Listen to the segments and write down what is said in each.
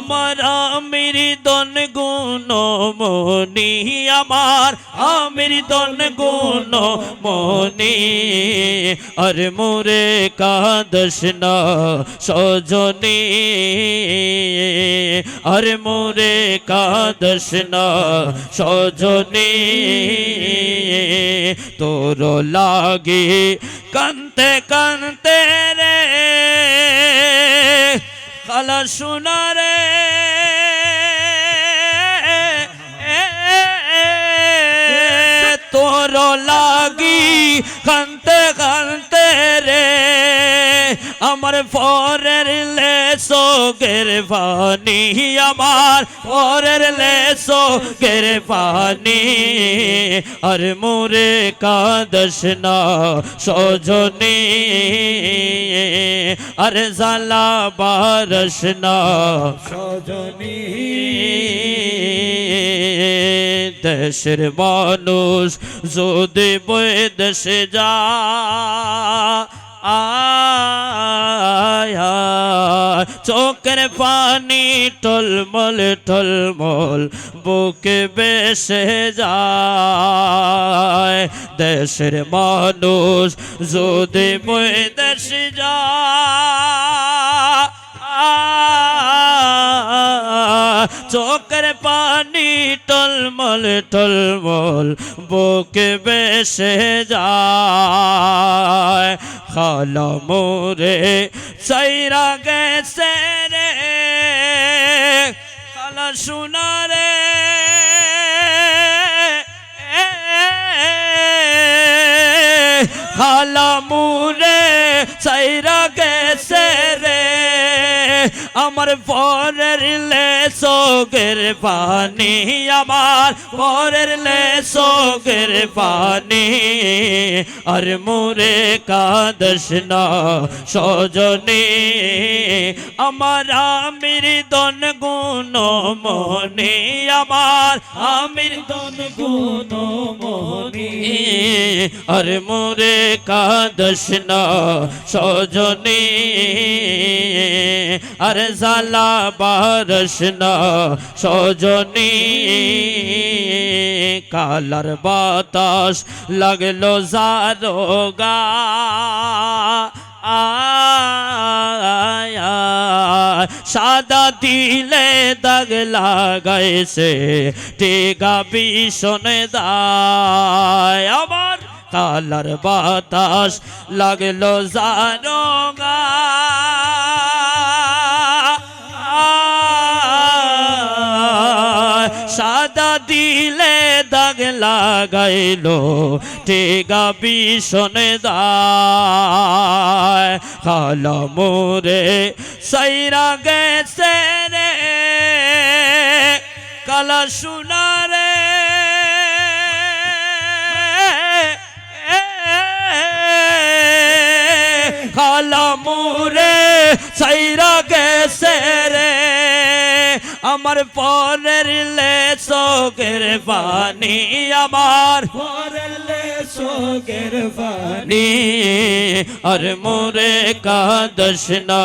আমার আমির দন গুণ মনি, আমার আমির দন গুণ মনি। আর মোরে কাদশ না সজনী, আর মোরে কাদশ না সজনী। তোর লাগে কান্তে কান্তে রে কালা সোনারে তোর লাগি কান্তে কান্তে রে। আমার পরের লেসো গের পানি আমার পরের লেসো গের পানি আর মোরে কাদশ না, সজনী। আর জালা বারস না, সজনী। দেশের মানুষ যদি দেশে যা, আয় চোখের পানি টলমল টলমল, বুকে বেসে যায়। দেশের মানুষ যদি বয়ে দেশে যা পানি টলমল টলমল বুকে বেসে যায়। খালা মোরে সাইরা গেছে রে। খালা শোনা রে। মুরে সাইরা গেছে রে আমার পরের লেসোগের পানি, আমার পরের লেসোগের পানি। আর মোরে কাদশ না সজনী, আমার আমির দন গুণ মনে, আমার আমির দন গুণ মনে। আর মোরে কাদশ না সজনী, আর জালা বারস না, সজনী কালার বাতাস লাগল জারোগা। আয় সাদা দিলে দাগ লাগাইছে, টেগা ভীষণে দায়। আমার কালার বাতাস লাগল জারোগা। সাদা দিলে দাগ লাগাইলো টেগা ভীষণে দায়। মোরে সাইরা গেছে রে, কালা সোনারে মোরে সাইরা গেছে রে আমার পরের লেসোগের পানি আমার। পরের সোগের বাণী নি আর মোরে কাদশ না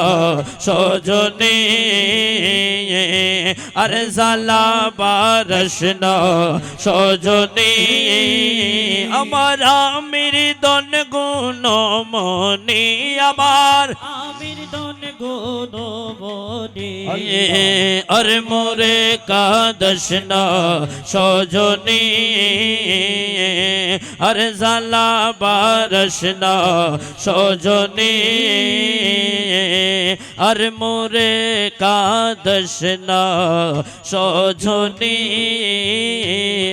সজনী। আর জালা বারস না সজনী। আমার আমির দন গুণ মনি আমার আমির দন গুণ মনে আর মোরে কাদশ না সজনী। আর জালা বারস না সজনী। আর মোরে কাদশ না সজনী।